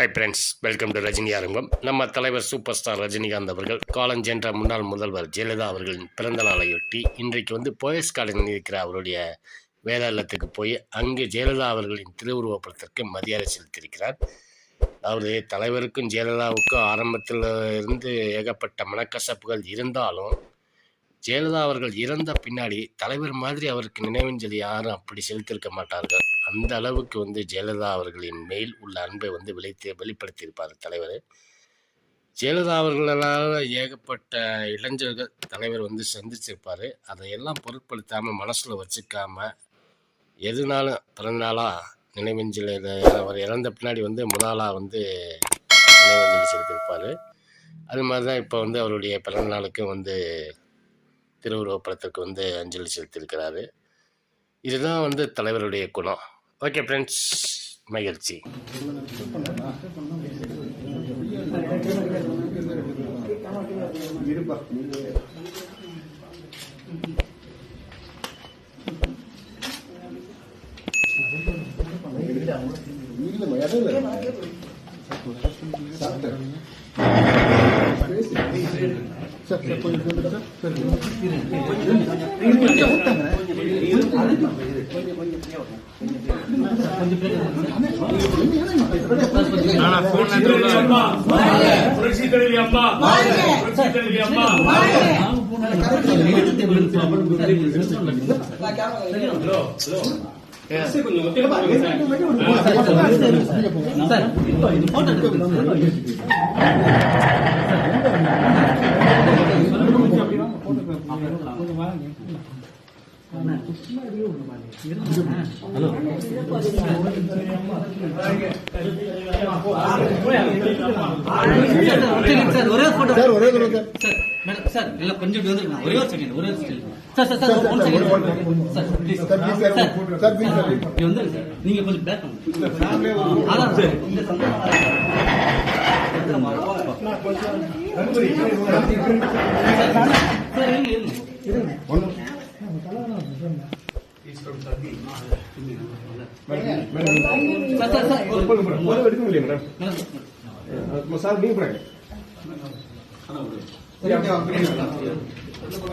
Hi friends welcome to Rajini அரங்கம் நம்ம தலைவர் சூப்பர் ஸ்டார் ரஜினிகாந்த் அவர்கள் காலஞ்சென்ற முன்னாள் முதல்வர் ஜெயலலிதா அவர்களின் பிறந்த நாளையொட்டி இன்றைக்கு வந்து போயஸ் கார்டன் இருக்கிற அவருடைய வேதாளத்துக்கு போய் அங்கு ஜெயலலிதா அவர்களின் திருவுருவப்படத்திற்கு மரியாதை செலுத்தியிருக்கிறார். அதாவது தலைவருக்கும் ஜெயலலிதாவுக்கும் ஆரம்பத்தில் இருந்து ஏகப்பட்ட மனக்கசப்புகள் இருந்தாலும் ஜெயலலிதா அவர்கள் இறந்த பின்னாடி தலைவர் மாதிரி அவருக்கு நினைவஞ்சலி யாரும் அப்படி செலுத்தியிருக்க மாட்டார்கள். அந்த அளவுக்கு வந்து ஜெயலலிதா அவர்களின் மேல் உள்ள அன்பை வந்து விளைத்து வெளிப்படுத்தியிருப்பார் தலைவர். ஜெயலலிதா அவர்களால் ஏகப்பட்ட இளைஞர்கள் தலைவர் வந்து சந்திச்சிருப்பார். அதையெல்லாம் பொருட்படுத்தாமல் மனசில் வச்சுக்காமல் எதுனாலும் பிறந்தநாளாக நினைவஞ்சலி அவர் இறந்த பின்னாடி வந்து முதலாக வந்து நினைவஞ்சலி செலுத்தியிருப்பார். அது மாதிரி தான் இப்போ வந்து அவருடைய பிறந்தநாளுக்கு வந்து திருவுருவப்படத்திற்கு வந்து அஞ்சலி செலுத்தியிருக்கிறாரு. இதுதான் வந்து தலைவருடைய குணம். ஓகே ஃப்ரெண்ட்ஸ் மகிழ்ச்சி. புரட்சி தலைவி அம்மா புரட்சி தலைவி அம்மா சார் ஒரே போட்டோ சார் ஒரே சார் மேடம் சார் இல்ல கொஞ்சம் ஒரே ஒரு செகண்ட் ஒரே ஒரு second sir sir sir one second sir please sir sir sir நீங்க கொஞ்சம் பேக் பண்ணுங்க அதான் சார் இந்த சார் இருங்க இருங்க சார் சார்